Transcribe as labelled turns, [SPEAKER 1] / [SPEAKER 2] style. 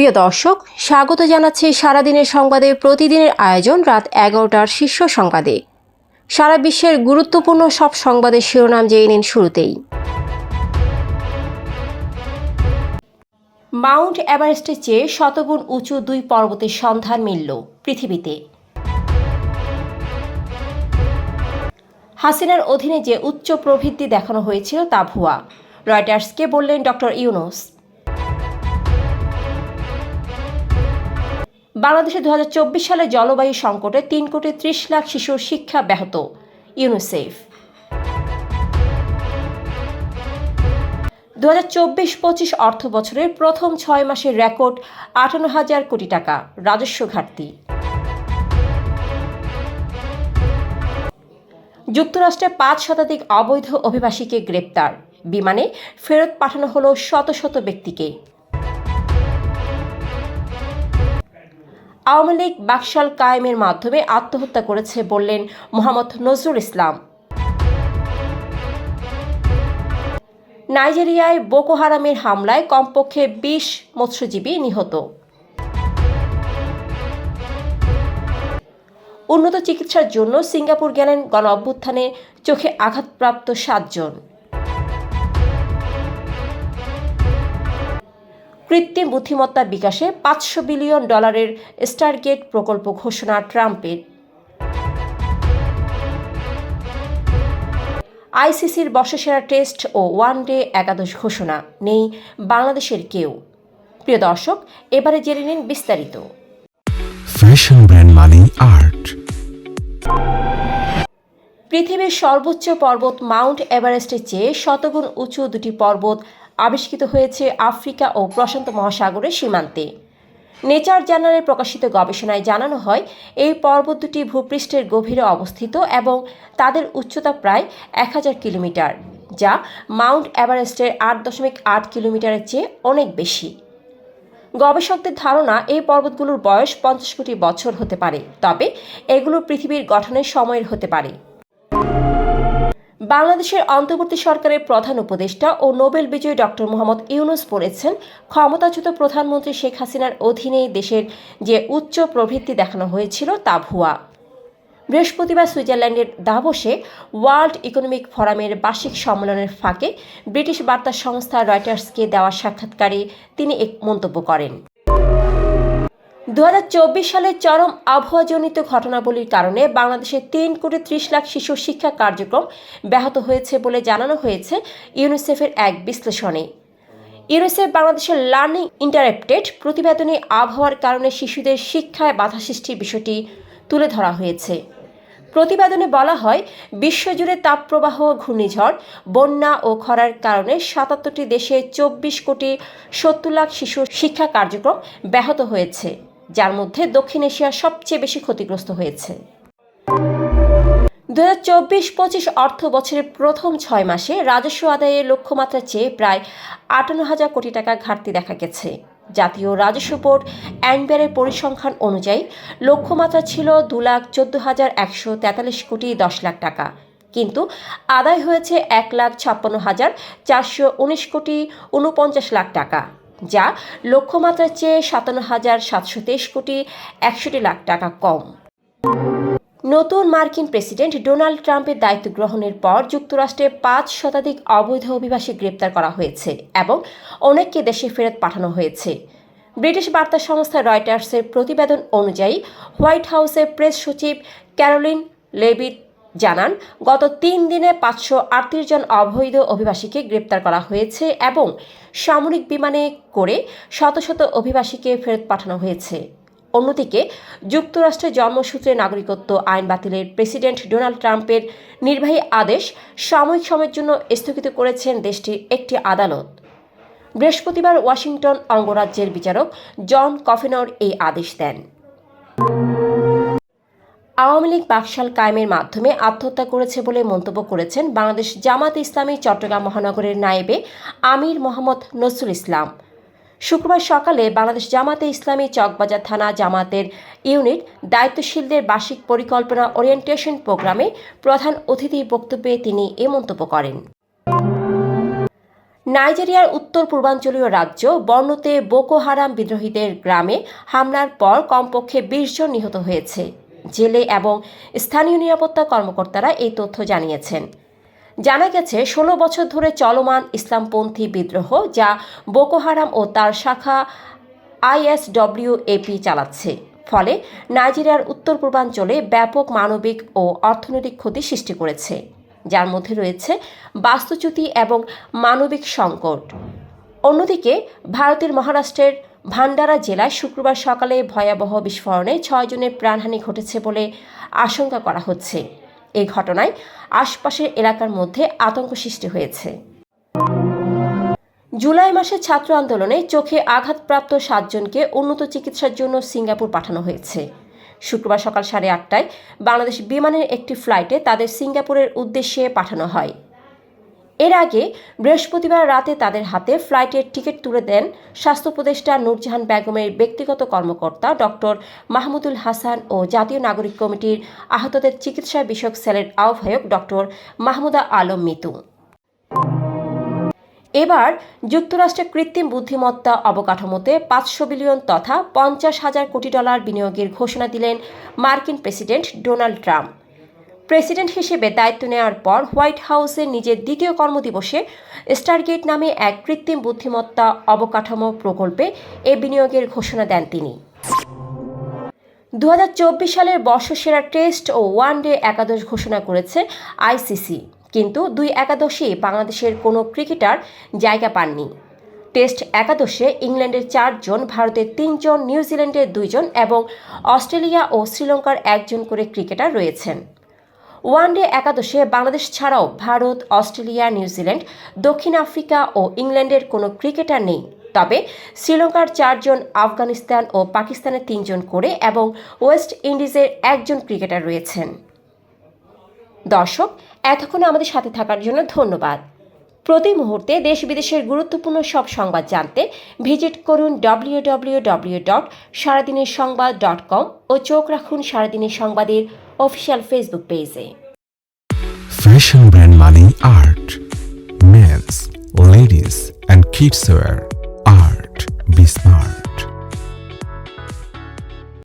[SPEAKER 1] প্রিয় দর্শক, স্বাগত জানাচ্ছি সারাদিনের সংবাদে। প্রতিদিনের আয়োজন রাত এগারোটার শীর্ষ সংবাদে। সারা বিশ্বের গুরুত্বপূর্ণ সব সংবাদের শিরোনাম জেনে নিন শুরুতেই। মাউন্ট এভারেস্টের চেয়ে শতগুণ উঁচু দুই পর্বতের সন্ধান মিলল পৃথিবীতে। হাসিনার অধীনে যে উচ্চ প্রবৃদ্ধি দেখানো হয়েছিল তা ভুয়া। রয়টার্সকে বললেন ডক্টর ইউনুস। বাংলাদেশে দু হাজার চব্বিশ সালে জলবায়ু সংকটে তিন কোটি ত্রিশ লাখ শিশুর শিক্ষা ব্যাহত। ইউনিসেফ দু হাজার চব্বিশ পঁচিশ অর্থ বছরের প্রথম ছয় মাসের রেকর্ড আটান্ন হাজার কোটি টাকা, রাজস্ব ঘাটতি। যুক্তরাষ্ট্রে পাঁচ শতাধিক অবৈধ অভিবাসীকে গ্রেপ্তার। বিমানে ফেরত পাঠানো হলো শত শত ব্যক্তিকে। আওয়ামী লীগ বাকশাল কায়েমের মাধ্যমে আত্মহত্যা করেছে বললেন মোহাম্মদ নজরুল ইসলাম। নাইজেরিয়ায় বোকো হারামের হামলায় কমপক্ষে বিশ মৎস্যজীবী নিহত। উন্নত চিকিৎসার জন্য সিঙ্গাপুর গেলেন গণ অভ্যুত্থানে চোখে আঘাতপ্রাপ্ত সাতজন। কৃত্রিম বুদ্ধিমত্তা বিকাশে পাঁচশো বিলিয়ন ডলারের স্টারগেট প্রকল্প ঘোষণা ট্রাম্পের। আইসিসির বর্ষসেরা টেস্ট ও ওয়ান ডে একাদশ ঘোষণা। নেই বাংলাদেশের কেউ। প্রিয় দর্শক এবারে জেনে নিন বিস্তারিত।
[SPEAKER 2] ফ্যাশন ব্র্যান্ড মানে আর্ট
[SPEAKER 1] পৃথিবীর সর্বোচ্চ পর্বত মাউন্ট এভারেস্টের চেয়ে শতগুণ উঁচু দুটি পর্বত আবিষ্কৃত হয়েছে আফ্রিকা ও প্রশান্ত মহাসাগরের সীমান্তে। নেচার জার্নালে প্রকাশিত গবেষণায় জানানো হয়, এই পর্বত দুটি ভূপৃষ্ঠের গভীরে অবস্থিত এবং তাদের উচ্চতা প্রায় এক হাজার কিলোমিটার, যা মাউন্ট এভারেস্টের আট দশমিক আট কিলোমিটারের চেয়ে অনেক বেশি। গবেষকদের ধারণা, এই পর্বতগুলোর বয়স পঞ্চাশ কোটি বছর হতে পারে, তবে এগুলো পৃথিবীর গঠনের সময়ের হতে পারে। বাংলাদেশের অন্তর্বর্তী সরকারের প্রধান উপদেষ্টা ও নোবেল বিজয়ী ডক্টর মোহাম্মদ ইউনুস বলেছেন ক্ষমতাচ্যুত প্রধানমন্ত্রী শেখ হাসিনার অধীনে দেশের যে উচ্চ প্রবৃদ্ধি দেখানো হয়েছিল তা ভুয়া। বৃহস্পতিবার সুইজারল্যান্ডের দাভোসে ওয়ার্ল্ড ইকোনমিক ফোরামের বার্ষিক সম্মেলনের ফাঁকে ব্রিটিশ বার্তা সংস্থা রয়টার্সকে দেওয়া সাক্ষাৎকারে তিনি এক মন্তব্য করেন। দু হাজার চব্বিশ সালে চরম আবহাওয়াজনিত ঘটনাবলীর কারণে বাংলাদেশে তিন কোটি ত্রিশ লাখ শিশু শিক্ষা কার্যক্রম ব্যাহত হয়েছে বলে জানানো হয়েছে ইউনিসেফের এক বিশ্লেষণে। ইউনিসেফ বাংলাদেশের লার্নিং ইন্টারেপ্টেড প্রতিবেদনে আবহাওয়ার কারণে শিশুদের শিক্ষায় বাধা সৃষ্টির বিষয়টি তুলে ধরা হয়েছে। প্রতিবেদনে বলা হয়, বিশ্বজুড়ে তাপপ্রবাহ, ঘূর্ণিঝড়, বন্যা ও খরার কারণে সাতাত্তরটি দেশে চব্বিশ কোটি সত্তর লাখ শিশুর শিক্ষা কার্যক্রম ব্যাহত হয়েছে। যার মধ্যে দক্ষিণ এশিয়া সবচেয়ে বেশি ক্ষতিগ্রস্ত হয়েছে। দু হাজার চব্বিশ পঁচিশ অর্থ বছরের প্রথম ছয় মাসে রাজস্ব আদায়ের লক্ষ্যমাত্রা চেয়ে প্রায় আটান্ন হাজার কোটি টাকা ঘাটতি দেখা গেছে। জাতীয় রাজস্ব বোর্ড অ্যানবিআরের পরিসংখ্যান অনুযায়ী লক্ষ্যমাত্রা ছিল দু লাখ চোদ্দ হাজার একশো তেতাল্লিশ কোটি দশ লাখ টাকা। কিন্তু আদায় হয়েছে এক লাখ ছাপ্পান্ন হাজার চারশো উনিশ কোটি উনপঞ্চাশ লাখ টাকা। যা লক্ষ্যমাত্রার চেয়ে সাতান্ন হাজার সাতশো তেইশ কোটি একষট্টি লাখ টাকা কম। নতুন মার্কিন প্রেসিডেন্ট ডোনাল্ড ট্রাম্পের দায়িত্ব গ্রহণের পর যুক্তরাষ্ট্রে পাঁচ শতাধিক অবৈধ অভিবাসী গ্রেপ্তার করা হয়েছে এবং অনেককে দেশে ফেরত পাঠানো হয়েছে। ব্রিটিশ বার্তা সংস্থা রয়টার্সের প্রতিবেদন অনুযায়ী হোয়াইট হাউসের প্রেস সচিব ক্যারোলিন লেভিট জানান, গত তিন দিনে পাঁচশো আটত্রিশ জন অবৈধ অভিবাসীকে গ্রেপ্তার করা হয়েছে এবং সামরিক বিমানে করে শত শত অভিবাসীকে ফেরত পাঠানো হয়েছে। অন্যদিকে, যুক্তরাষ্ট্রের জন্মসূত্রে নাগরিকত্ব আইন বাতিলের প্রেসিডেন্ট ডোনাল্ড ট্রাম্পের নির্বাহী আদেশ সাময়িক সময়ের জন্য স্থগিত করেছেন দেশটির একটি আদালত। বৃহস্পতিবার ওয়াশিংটন অঙ্গরাজ্যের বিচারক জন কফেনর এই আদেশ দেন। আওয়ামী লীগ বাকশাল কায়েমের মাধ্যমে আত্মহত্যা করেছে বলে মন্তব্য করেছেন বাংলাদেশ জামাত ইসলামী চট্টগ্রাম মহানগরের নায়েবে আমির মোহাম্মদ নজরুল ইসলাম। শুক্রবার সকালে বাংলাদেশ জামাতে ইসলামী চকবাজার থানা জামাতের ইউনিট দায়িত্বশীলদের বার্ষিক পরিকল্পনা ওরিয়েন্টেশন প্রোগ্রামে প্রধান অতিথি বক্তব্যে তিনি এ মন্তব্য করেন। নাইজেরিয়ার উত্তর পূর্বাঞ্চলীয় রাজ্য বর্ণতে বোকো হারাম বিদ্রোহীদের গ্রামে হামলার পর কমপক্ষে বিশ জন নিহত হয়েছে। জেলে এবং স্থানীয় নিরাপত্তা কর্মকর্তারা এই তথ্য জানিয়েছেন। জানা গেছে, ষোলো বছর ধরে চলমান ইসলামপন্থী বিদ্রোহ যা বোকো হারাম ও তার শাখা আইএসডব্লিউএপি চালাচ্ছে। ফলে নাইজেরিয়ার উত্তর পূর্বাঞ্চলে ব্যাপক মানবিক ও অর্থনৈতিক ক্ষতি সৃষ্টি করেছে। যার মধ্যে রয়েছে বাস্তুচ্যুতি এবং মানবিক সংকট। অন্যদিকে, ভারতের মহারাষ্ট্রের ভান্ডারা জেলায় শুক্রবার সকালে ভয়াবহ বিস্ফোরণে ছয়জনের প্রাণহানি ঘটেছে বলে আশঙ্কা করা হচ্ছে। এই ঘটনায় আশপাশের এলাকার মধ্যে আতঙ্ক সৃষ্টি হয়েছে। জুলাই মাসে ছাত্র আন্দোলনে চোখে আঘাতপ্রাপ্ত সাতজনকে উন্নত চিকিৎসার জন্য সিঙ্গাপুর পাঠানো হয়েছে। শুক্রবার সকাল সাড়ে আটটায় বাংলাদেশ বিমানের একটি ফ্লাইটে তাদের সিঙ্গাপুরের উদ্দেশ্যে পাঠানো হয়। এর আগে বৃহস্পতিবার রাতে তাদের হাতে ফ্লাইটের টিকিট তুলে দেন স্বাস্থ্য উপদেষ্টা নূরজাহান বেগমের ব্যক্তিগত কর্মকর্তা ডক্টর মাহমুদুল হাসান ও জাতীয় নাগরিক কমিটির আহতদের চিকিৎসা বিষয়ক সেলের আহ্বায়ক ডক্টর মাহমুদা আলম মিতু। এবার যুক্তরাষ্ট্রের কৃত্রিম বুদ্ধিমত্তা অবকাঠামোতে পাঁচশো বিলিয়ন তথা পঞ্চাশ হাজার কোটি ডলার বিনিয়োগের ঘোষণা দিলেন মার্কিন প্রেসিডেন্ট ডোনাল্ড ট্রাম্প। প্রেসিডেন্ট হিসেবে দায়িত্ব নেওয়ার পর হোয়াইট হাউসে নিজের দ্বিতীয় কর্মদিবসে স্টারগেট নামে এক কৃত্রিম বুদ্ধিমত্তা অবকাঠামো প্রকল্পে এ বিনিয়োগের ঘোষণা দেন তিনি। দু হাজার চব্বিশ সালের বর্ষসেরা টেস্ট ও ওয়ানডে একাদশ ঘোষণা করেছে আইসিসি। কিন্তু দুই একাদশে বাংলাদেশের কোনো ক্রিকেটার জায়গা পাননি। টেস্ট একাদশে ইংল্যান্ডের চারজন ভারতের তিনজন নিউজিল্যান্ডের দুইজন এবং অস্ট্রেলিয়া ও শ্রীলঙ্কার একজন করে ক্রিকেটার রয়েছেন। ওয়ানডে একাদশে বাংলাদেশ ছাড়াও ভারত, অস্ট্রেলিয়া নিউজিল্যান্ড দক্ষিণ আফ্রিকা ও ইংল্যান্ডের কোনো ক্রিকেটার নেই। তবে শ্রীলঙ্কার চারজন, আফগানিস্তান ও পাকিস্তানের তিনজন করে এবং ওয়েস্ট ইন্ডিজের একজন ক্রিকেটার রয়েছেন। দর্শক, এতক্ষণ আমাদের সাথে থাকার জন্য ধন্যবাদ। প্রতি মুহূর্তে দেশ বিদেশের গুরুত্বপূর্ণ সব সংবাদ জানতে ভিজিট করুন ডব্লিউ ডব্লিউ ডব্লিউ ডট সারাদিনের সংবাদ ডট কম ও চোখ রাখুন সারাদিনের সংবাদের অফিসিয়াল ফেসবুক পেজে
[SPEAKER 2] Fashion brand money art. Men's, ladies, and kids wear art. Be smart.